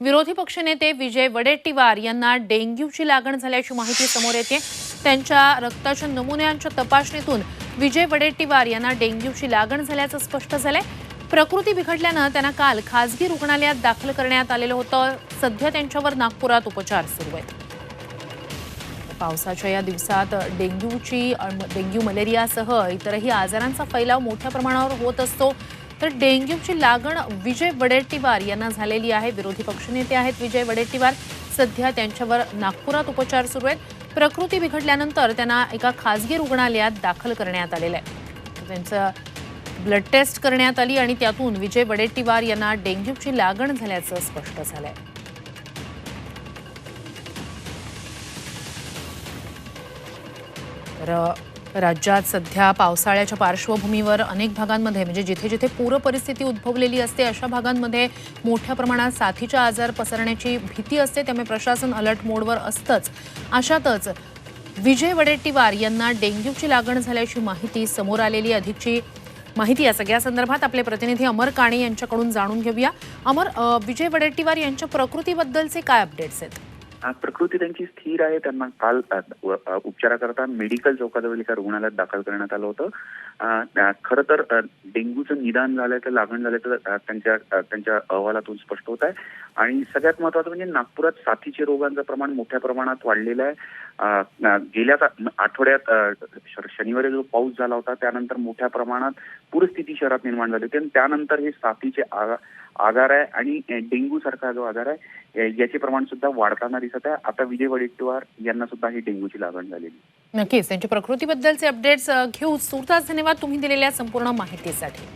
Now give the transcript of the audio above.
विरोधी पक्षनेते विजय वडेट्टीवार यांना डेंग्यूची लागण झाल्याची माहिती समोर येते. त्यांच्या रक्ताच्या नमुन्यांच्या तपासणीतून विजय वडेट्टीवार यांना डेंग्यूची लागण झाल्याचं स्पष्ट झालंय. प्रकृती बिघडल्यानं त्यांना काल खासगी रुग्णालयात दाखल करण्यात आलेलं होतं. सध्या त्यांच्यावर नागपुरात उपचार सुरू आहेत. पावसाच्या या दिवसात डेंग्यूची डेंग्यू मलेरियासह इतरही आजारांचा फैलाव मोठ्या प्रमाणावर होत असतो. तर डेंग्यूची लागण विजय वडेट्टीवार यांना झालेली आहे. विरोधी पक्षनेते आहेत विजय वडेट्टीवार. सध्या त्यांच्यावर नागपुरात उपचार सुरू आहेत. प्रकृती बिघडल्यानंतर त्यांना एका खासगी रुग्णालयात दाखल करण्यात आलेलं आहे. त्यांचं ब्लड टेस्ट करण्यात आली आणि त्यातून विजय वडेट्टीवार यांना डेंग्यूची लागण झाल्याचं स्पष्ट झालंय. तर राज्यात सध्या पावसाळ्याच्या पार्श्वभूमीवर अनेक भागांमध्ये म्हणजे जिथे जिथे पूरपरिस्थिती उद्भवलेली असते अशा भागांमध्ये मोठ्या प्रमाणात साथीचा आजार पसरण्याची भीती असते. त्यामुळे प्रशासन अलर्ट मोडवर असतंच. अशातच विजय वडेट्टीवार यांना डेंग्यूची लागण झाल्याची माहिती समोर आलेली अधिकची माहिती या सगळ्या संदर्भात आपले प्रतिनिधी अमर काणे यांच्याकडून जाणून घेऊया. अमर विजय वडेट्टीवार यांच्या प्रकृतीबद्दलचे काय अपडेट्स आहेत? प्रकृती त्यांची स्थिर आहे. त्यांना काल उपचाराकरता मेडिकल चौकाजवळ एका रुग्णालयात दाखल करण्यात आलं होतं. खरं तर डेंग्यूचं निदान झाल्याचं लागण झाल्याचं त्यांच्या त्यांच्या अहवालातून स्पष्ट होत आहे. आणि सगळ्यात महत्वाचं म्हणजे नागपुरात साथीचे रोगांचं प्रमाण मोठ्या प्रमाणात वाढलेलं आहे. गेल्याच गेल्या आठवड्यात शनिवारी जो पाऊस झाला होता त्यानंतर मोठ्या प्रमाणात पूरस्थिती शहरात निर्माण झाली होती. आणि त्यानंतर हे साथीचे आजार आहे आणि डेंग्यू सारखा जो आजार आहे याचे प्रमाण सुद्धा वाढताना दिसत आहे. आता विजय वडेट्टीवार यांना सुद्धा ही डेंग्यूची लागण झालेली नक्कीच. त्यांच्या प्रकृतीबद्दलचे अपडेट्स घेऊ तुर्तास धन्यवाद तुम्ही दिलेल्या संपूर्ण माहितीसाठी.